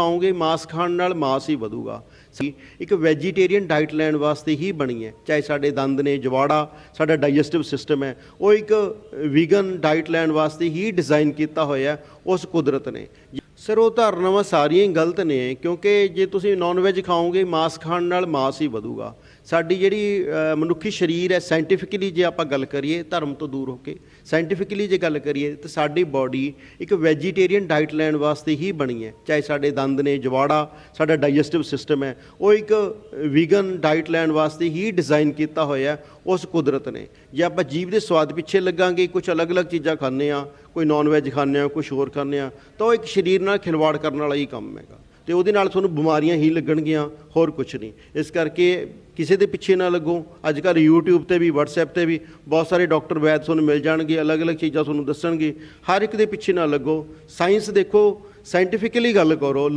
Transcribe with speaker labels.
Speaker 1: ਖਾਓਗੇ, ਮਾਸ ਖਾਣ ਨਾਲ ਮਾਸ ਹੀ ਵਧੂਗਾ। ਇੱਕ ਵੈਜੀਟੇਰੀਅਨ ਡਾਈਟ ਲੈਣ ਵਾਸਤੇ ਹੀ ਬਣੀ ਹੈ। ਚਾਹੇ ਸਾਡੇ ਦੰਦ ਨੇ ਜਵਾੜਾ, ਸਾਡਾ ਡਾਈਜੈਸਟਿਵ ਸਿਸਟਮ ਹੈ, ਉਹ ਇੱਕ ਵੀਗਨ ਡਾਈਟ ਲੈਣ ਵਾਸਤੇ ਹੀ ਡਿਜ਼ਾਈਨ ਕੀਤਾ ਹੋਇਆ ਉਸ ਕੁਦਰਤ ਨੇ। ਸਰ, ਉਹ ਧਾਰਨਾਵਾਂ ਸਾਰੀਆਂ ਹੀ ਗਲਤ ਨੇ, ਕਿਉਂਕਿ ਜੇ ਤੁਸੀਂ ਨਾਨ ਵੈਜ ਖਾਓਗੇ, ਮਾਸ ਖਾਣ ਨਾਲ ਮਾਸ ਹੀ ਵਧੂਗਾ। ਸਾਡੀ ਜਿਹੜੀ ਮਨੁੱਖੀ ਸਰੀਰ ਹੈ ਸਾਇੰਟੀਫਿਕਲੀ ਜੇ ਆਪਾਂ ਗੱਲ ਕਰੀਏ, ਧਰਮ ਤੋਂ ਦੂਰ ਹੋ ਕੇ ਸਾਇੰਟੀਫਿਕਲੀ ਜੇ ਗੱਲ ਕਰੀਏ, ਤਾਂ ਸਾਡੀ ਬਾਡੀ ਇੱਕ ਵੈਜੀਟੇਰੀਅਨ ਡਾਈਟ ਲੈਣ ਵਾਸਤੇ ਹੀ ਬਣੀ ਹੈ। ਚਾਹੇ ਸਾਡੇ ਦੰਦ ਨੇ, ਜਵਾੜਾ, ਸਾਡਾ ਡਾਈਜੈਸਟਿਵ ਸਿਸਟਮ ਹੈ, ਉਹ ਇੱਕ ਵੀਗਨ ਡਾਈਟ ਲੈਣ ਵਾਸਤੇ ਹੀ ਡਿਜ਼ਾਈਨ ਕੀਤਾ ਹੋਇਆ, ਉਸ ਕੁਦਰਤ ਨੇ। ਜੇ ਆਪਾਂ ਜੀਵ ਦੇ ਸਵਾਦ ਪਿੱਛੇ ਲੱਗਾਂਗੇ ਕੁਝ ਅਲੱਗ-ਅਲੱਗ ਚੀਜ਼ਾਂ ਖਾਂਦੇ ਆ ਕੋਈ ਨਾਨ ਵੈਜ ਖਾਂਦੇ ਆ ਕੁਝ ਹੋਰ ਖਾਂਦੇ ਆ, ਤਾਂ ਉਹ ਇੱਕ ਸਰੀਰ ਨਾਲ ਖਿਲਵਾੜ ਕਰਨ ਵਾਲਾ ਹੀ ਕੰਮ ਹੈਗਾ। ਤੇ ਉਹਦੇ ਨਾਲ ਤੁਹਾਨੂੰ ਬਿਮਾਰੀਆਂ ਹੀ ਲੱਗਣਗੀਆਂ, ਹੋਰ ਕੁਝ ਨਹੀਂ। ਇਸ ਕਰਕੇ ਕਿਸੇ ਦੇ ਪਿੱਛੇ ਨਾ ਲੱਗੋ। ਅੱਜ ਕੱਲ੍ਹ YouTube ਤੇ ਵੀ, WhatsApp ਤੇ ਵੀ ਬਹੁਤ ਸਾਰੇ ਡਾਕਟਰ ਵੈਦ ਤੁਹਾਨੂੰ ਮਿਲ ਜਾਣਗੇ, ਅਲੱਗ-ਅਲੱਗ ਚੀਜ਼ਾਂ ਤੁਹਾਨੂੰ ਦੱਸਣਗੇ। ਹਰ ਇੱਕ ਦੇ ਪਿੱਛੇ ਨਾ ਲੱਗੋ। ਸਾਇੰਸ ਦੇਖੋ ਸਾਇੰਟੀਫਿਕਲੀ ਗੱਲ ਕਰੋ